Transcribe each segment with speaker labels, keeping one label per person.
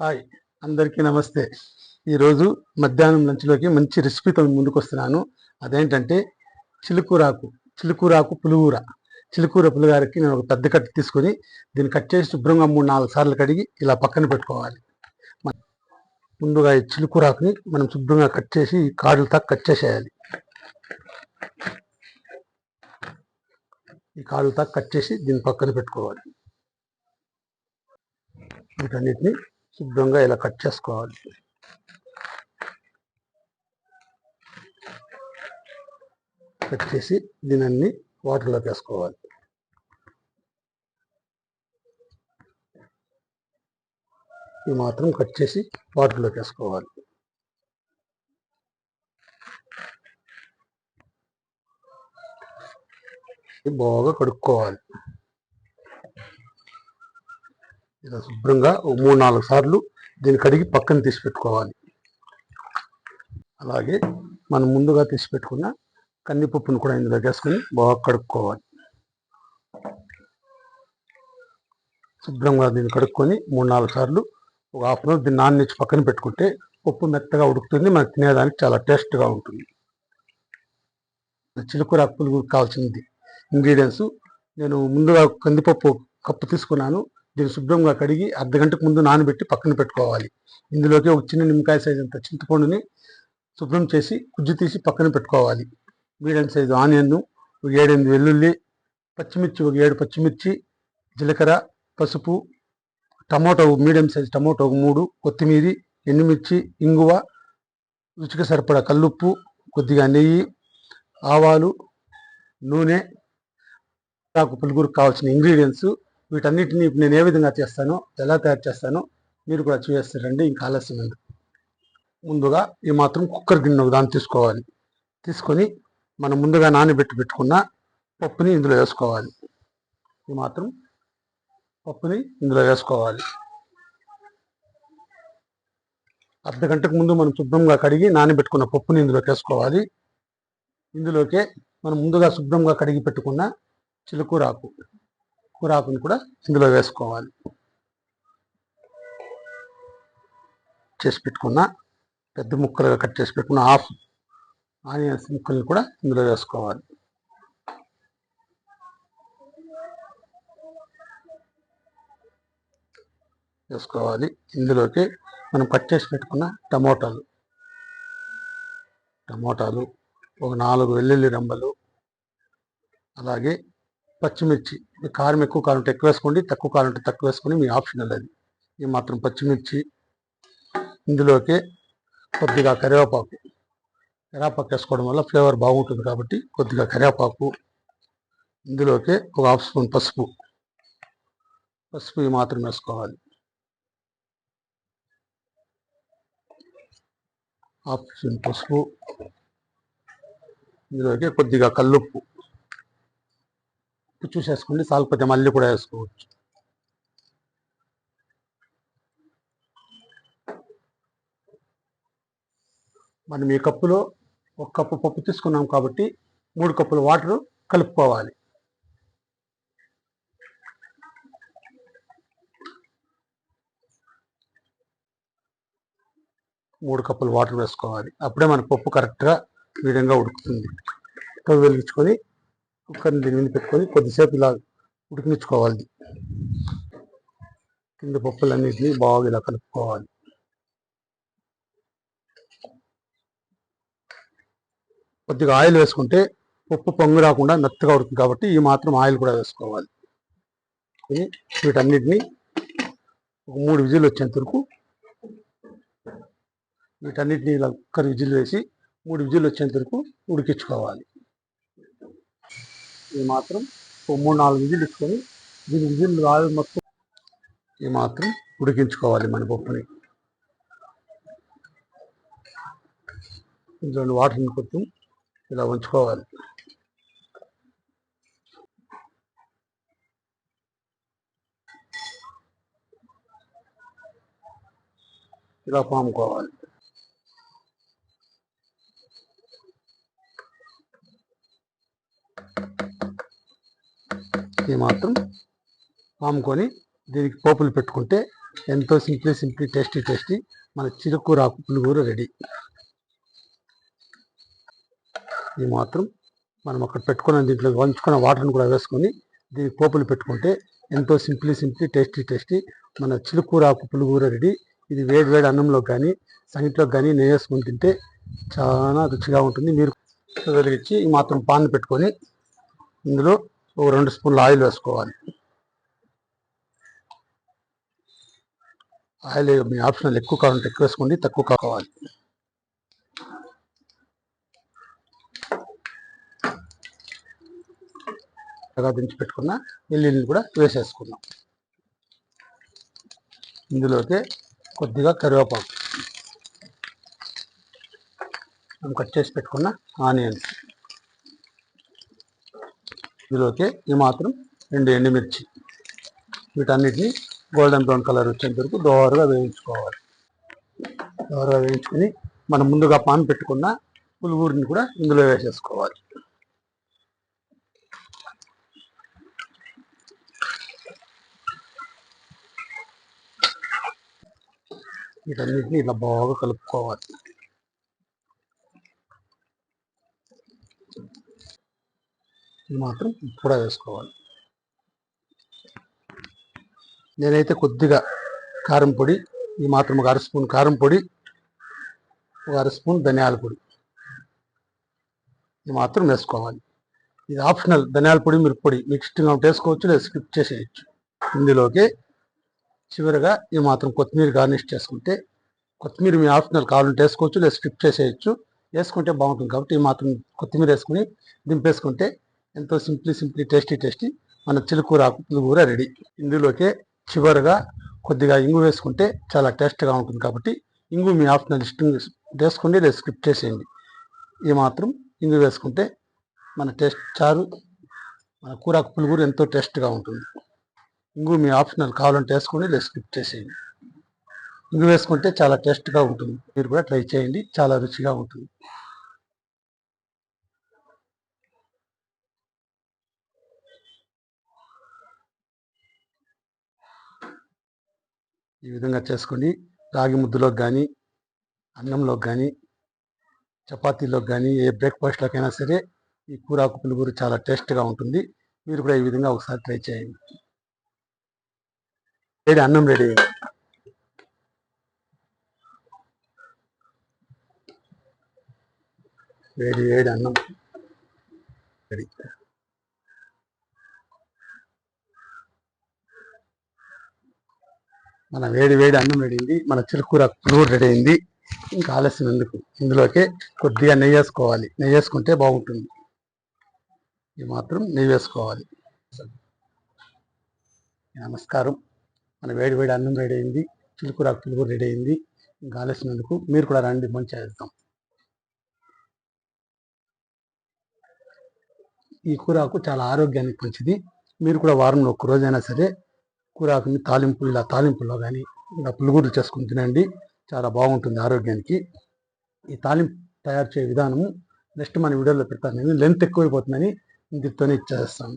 Speaker 1: Hi అందరికీ నమస్తే. ఈరోజు మధ్యాహ్నం లంచ్లోకి మంచి రెసిపీతో ముందుకు వస్తున్నాను అదేంటంటే చిలుకూరాకు చిలుకూరాకు పులుగూర చిలుకూర పులిగారకి నేను ఒక పెద్ద కట్టు తీసుకొని దీన్ని కట్ చేసి శుభ్రంగా మూడు నాలుగు సార్లు కడిగి ఇలా పక్కన పెట్టుకోవాలి. ముందుగా ఈ చిలుకూరాకుని మనం శుభ్రంగా కట్ చేసి ఈ కాడులతో కట్ చేసేయాలి. ఈ కాడులతో కట్ చేసి దీన్ని పక్కన పెట్టుకోవాలి. వీటన్నిటిని శుభ్రంగా ఇలా కట్ చేసుకోవాలి. కట్ చేసి దీనన్ని వాటర్లోకి వేసుకోవాలి. ఈ మాత్రం కట్ చేసి వాటర్లోకి వేసుకోవాలి. ఇది బాగా కడుక్కోవాలి. ఇలా శుభ్రంగా మూడు నాలుగు సార్లు దీన్ని కడిగి పక్కన తీసి పెట్టుకోవాలి. అలాగే మనం ముందుగా తీసి పెట్టుకున్న కందిపప్పును కూడా ఇందులో వేసుకొని బాగా కడుక్కోవాలి. శుభ్రంగా దీన్ని కడుక్కొని మూడు నాలుగు సార్లు ఒక హాఫ్ అన్ అవర్ దీన్ని నాన్నిచ్చి పక్కన పెట్టుకుంటే పప్పు మెత్తగా ఉడుకుతుంది మనకు తినేదానికి చాలా టేస్ట్గా ఉంటుంది. చిలుకూర అప్పులు కావాల్సింది ఇంగ్రీడియంట్స్. నేను ముందుగా కందిపప్పు కప్పు తీసుకున్నాను. దీన్ని శుభ్రంగా కడిగి అర్ధ గంటకు ముందు నానబెట్టి పక్కన పెట్టుకోవాలి. ఇందులోకి ఒక చిన్న నిమ్మకాయ సైజు అంత చింతపండుని శుభ్రం చేసి గుజ్జు తీసి పక్కన పెట్టుకోవాలి. మీడియం సైజు ఆనియన్ ఒక ఏడెనిమిది వెల్లుల్లి పచ్చిమిర్చి ఒక ఏడు పచ్చిమిర్చి జీలకర్ర పసుపు టమోటో మీడియం సైజు టమోటో ఒక మూడు కొత్తిమీర ఎండుమిర్చి ఇంగువ రుచికి సరిపడా కల్లుప్పు కొద్దిగా నెయ్యి ఆవాలు నూనె నాకు పులుగురికి కావాల్సిన ఇంగ్రీడియంట్స్ వీటన్నిటిని నేను ఏ విధంగా చేస్తానో ఎలా తయారు చేస్తానో మీరు కూడా చూసేస్తారండి ఇంకా ఆలస్యం ఎందుకు ముందుగా ఈ మాత్రం కుక్కర్ గిన్నె ఒక దాన్ని తీసుకోవాలి. తీసుకొని మనం ముందుగా నానబెట్టి పెట్టుకున్న పప్పుని ఇందులో వేసుకోవాలి. ఈ మాత్రం పప్పుని ఇందులో వేసుకోవాలి. అర్ధ గంటకు ముందు మనం శుభ్రంగా కడిగి నానబెట్టుకున్న పప్పుని ఇందులోకి వేసుకోవాలి. ఇందులోకే మనం ముందుగా శుభ్రంగా కడిగి పెట్టుకున్న చిలుకూరాకు కూరాకును కూడా ఇందులో వేసుకోవాలి. చేసి పెట్టుకున్న పెద్ద ముక్కలుగా కట్ చేసి పెట్టుకున్న హాఫ్ ఆనియన్స్ ముక్కల్ని కూడా ఇందులో వేసుకోవాలి. వేసుకోవాలి. ఇందులోకి మనం కట్ చేసి పెట్టుకున్న టమోటాలు. టమోటాలు ఒక నాలుగు వెల్లుల్లి రంబలు అలాగే పచ్చిమిర్చి కారం ఎక్కువ కారం ఉంటే ఎక్కువ వేసుకోండి తక్కువ కారం ఉంటే తక్కువ వేసుకొని మీ ఆప్షనల్ అది ఈ మాత్రం పచ్చిమిర్చి ఇందులోకి కొద్దిగా కరివేపాకు. కరివేపాకు వేసుకోవడం వల్ల ఫ్లేవర్ బాగుంటుంది కాబట్టి కొద్దిగా కరివేపాకు ఇందులోకి ఒక హాఫ్ స్పూన్ పసుపు. పసుపు ఈ మాత్రం వేసుకోవాలి. హాఫ్ స్పూన్ పసుపు. ఇందులోకి కొద్దిగా కల్లుప్పు. చూసేసుకోండి సాల్పోతే మళ్ళీ కూడా వేసుకోవచ్చు. మనం ఈ కప్పులో ఒక కప్పు పప్పు తీసుకున్నాం కాబట్టి మూడు కప్పుల వాటర్ కలుపుకోవాలి. మూడు కప్పులు వాటర్ వేసుకోవాలి. అప్పుడే మన పప్పు కరెక్ట్గా విధంగా ఉడుకుతుంది. స్టవ్ వెలిగించుకొని కుక్కర్ని దీని మీద పెట్టుకొని కొద్దిసేపు ఇలా ఉడికించుకోవాలి. కింద పప్పులన్నింటినీ బాగా ఇలా కలుపుకోవాలి. కొద్దిగా ఆయిల్ వేసుకుంటే పప్పు పొంగు రాకుండా మెత్తగా ఉడుతుంది కాబట్టి ఈ మాత్రం ఆయిల్ కూడా వేసుకోవాలి. వీటన్నిటినీ వీటన్నిటిని ఒక మూడు విజిల్ వచ్చేంత వరకు వీటన్నిటిని ఇలా కుక్కర్ విజిల్ వేసి మూడు విజిల్ వచ్చేంత వరకు ఉడికించుకోవాలి. ఈ మాత్రం ఒక మూడు నాలుగు విజులు ఇచ్చుకొని దీని విజులు ఆయిల్ మొత్తం ఈ మాత్రం ఉడికించుకోవాలి మన పప్పుని ఇందులో వాటర్ని కొంచెం ఇలా ఉంచుకోవాలి. ఇలా పాముకోవాలి. ఈ మాత్రం పాముకొని దీనికి పోపులు పెట్టుకుంటే ఎంతో సింప్లీ సింప్లీ టేస్టీ టేస్టీ మన చిరుకూర పులుగూర రెడీ. ఇది మాత్రం మనం అక్కడ పెట్టుకున్న దీంట్లో వంచుకున్న వాటర్ని కూడా వేసుకొని దీనికి పోపులు పెట్టుకుంటే ఎంతో సింప్లీ సింప్లీ టేస్టీ టేస్టీ మన చిలుకూర ఆకు రెడీ. ఇది వేడి వేడి అన్నంలో కానీ సంగటిలోకి కానీ నెయ్యి వేసుకొని తింటే చాలా రుచిగా ఉంటుంది. మీరు వెలిగించి ఈ మాత్రం పాన్ పెట్టుకొని ఇందులో ఒక రెండు స్పూన్లు ఆయిల్ వేసుకోవాలి. ఆయిల్ మీ ఆప్షనల్ ఎక్కువ కావాలంటే ఎక్కువ వేసుకోండి తక్కువ కావాలి. బాగా దించి పెట్టుకున్న వెల్లుల్లిని కూడా వేసేసుకున్నాం ఇందులోకి కొద్దిగా కరివేపాకు. మనం కట్ చేసి పెట్టుకున్న ఆనియన్స్. ఇందులోకి ఈ మాత్రం రెండు ఎండుమిర్చి. వీటన్నిటిని గోల్డెన్ బ్రౌన్ కలర్ వచ్చేంత వరకు దోరగా వేయించుకోవాలి. దోరగా వేయించుకొని మనం ముందుగా పాన్ పెట్టుకున్న పులుగురిని కూడా ఇందులో వేసేసుకోవాలి. వీటన్నిటిని ఇలా బాగా కలుపుకోవాలి. ఇది మాత్రం కూడా వేసుకోవాలి. నేనైతే కొద్దిగా కారం పొడి ఈ మాత్రం ఒక అర స్పూన్ కారం పొడి ఒక అర స్పూన్ ధనియాల పొడి. ఇది మాత్రం వేసుకోవాలి. ఇది ఆప్షనల్ ధనియాల పొడి మిరప పొడి. మీకు ఇష్టంగా ఉంటే వేసుకోవచ్చు లేదా స్కిప్ చేసేయచ్చు. ఇందులోకి చివరిగా ఈ మాత్రం కొత్తిమీర గార్నిష్ చేసుకుంటే కొత్తిమీర మీ ఆప్షనల్ కావాలంటే వేసుకోవచ్చు లేదా స్కిప్ చేసేయచ్చు. వేసుకుంటే బాగుంటుంది కాబట్టి ఈ మాత్రం కొత్తిమీర వేసుకుని దింపేసుకుంటే ఎంతో సింప్లీ సింప్లీ టేస్టీ టేస్టీ మన చిలుకూర కూర రెడీ. ఇందులోకే చివరిగా కొద్దిగా ఇంగు వేసుకుంటే చాలా టేస్ట్గా ఉంటుంది కాబట్టి ఇంగు మీ ఆప్షనల్ ఇష్టం వేసుకోండి లేదా స్కిప్ చేసేయండి. ఈ మాత్రం ఇంగు వేసుకుంటే మన టేస్ట్ చారు మన కూరకు పులుగురు ఎంతో టేస్ట్గా ఉంటుంది. ఇంగు మీ ఆప్షనల్ కావాలంటే వేసుకోండి లేదా స్కిప్ చేసేయండి. ఇంగు వేసుకుంటే చాలా టేస్ట్గా ఉంటుంది. మీరు కూడా ట్రై చేయండి చాలా రుచిగా ఉంటుంది. ఈ విధంగా చేసుకొని రాగి ముద్దులోకి కానీ అన్నంలోకి కానీ చపాతీలోకి కానీ ఏ బ్రేక్ఫాస్ట్లోకైనా సరే ఈ కూరాకు పులుగురు చాలా టేస్ట్గా ఉంటుంది. మీరు కూడా ఈ విధంగా ఒకసారి ట్రై చేయండి. రెడీ అన్నం రెడీ వేడి వేడి అన్నం? రెడీ. మన వేడి వేడి అన్నం రెడీ అయింది. మన చిరుకూర పులుగురు రెడీ అయింది. ఇంకా ఆలస్యం ఎందుకు? ఇందులోకి కొద్దిగా నెయ్యి వేసుకోవాలి. నెయ్యి వేసుకుంటే బాగుంటుంది. ఇది మాత్రం నెయ్యి వేసుకోవాలి. నమస్కారం. మన వేడి వేడి అన్నం రెడీ అయింది. చిలుకూర పులుగురు రెడీ అయింది. ఇంకా ఆలస్యం ఎందుకు? మీరు కూడా రండి మంచి చేద్దాం. ఈ కూరాకు చాలా ఆరోగ్యానికి మంచిది. మీరు కూడా వారంలో ఒక్క రోజైనా సరే కూరాకుని తాలింపు ఇలా తాలింపుల్లో కానీ ఇలా పులుగురు చేసుకుని తినండి. చాలా బాగుంటుంది ఆరోగ్యానికి. ఈ తాలింపు తయారు చేయ విధానము నెక్స్ట్ మన వీడియోలో పెడతాను నేను. లెంత్ ఎక్కువైపోతుందని దీంతోనే ఇచ్చేస్తాను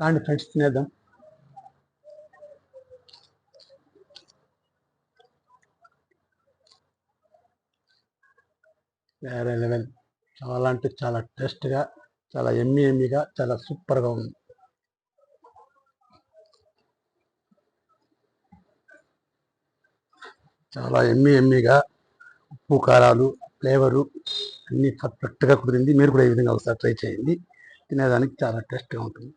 Speaker 1: రాండి ఫ్రెండ్స్ తినేద్దాం. వేరే లెవెల్. చాలా అంటే చాలా టేస్ట్గా చాలా ఎమ్మి ఎమ్మిగా చాలా సూపర్గా ఉంది. చాలా ఎమ్మి ఎమ్మిగా ఉప్పు కారాలు ఫ్లేవరు అన్నీ పర్ఫెక్ట్గా కుదిరింది. మీరు కూడా ఈ విధంగా ఒకసారి ట్రై చేయండి. తినేదానికి చాలా టేస్ట్గా ఉంటుంది.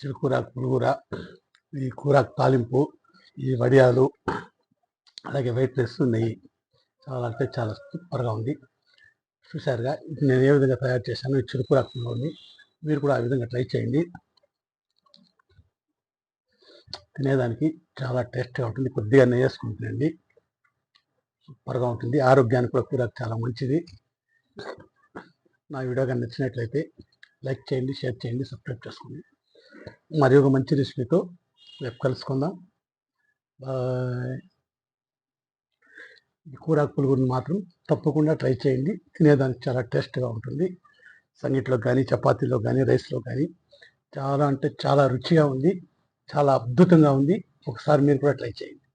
Speaker 1: చిరుకూర పులుగుర ఈ కూర తాలింపు ఈ వడియాలు అలాగే వైట్ నెయ్యి. చాలా అంటే చాలా సూపర్గా ఉంది. చూసారుగా ఇది నేను ఏ విధంగా తయారు చేశాను ఈ చిరుకూర పులుగుని మీరు కూడా ఆ విధంగా ట్రై చేయండి. తినేదానికి చాలా టేస్ట్గా ఉంటుంది. కొద్దిగా నెయ్యి వేసుకుంటుందండి సూపర్గా ఉంటుంది. ఆరోగ్యానికి కూడా కూర చాలా మంచిది. నా వీడియో కానీ నచ్చినట్లయితే లైక్ చేయండి షేర్ చేయండి సబ్స్క్రైబ్ చేసుకోండి. మరి ఒక మంచి రెసిపీతో రేపు కలుసుకుందాం. బాయ్. ఈ మాత్రం తప్పకుండా ట్రై చేయండి. తినేదానికి చాలా టేస్ట్గా ఉంటుంది. సంగీట్లో కానీ చపాతీలో కానీ రైస్లో కానీ చాలా అంటే చాలా రుచిగా ఉంది. చాలా అద్భుతంగా ఉంది. ఒకసారి మీరు కూడా ట్రై చేయండి.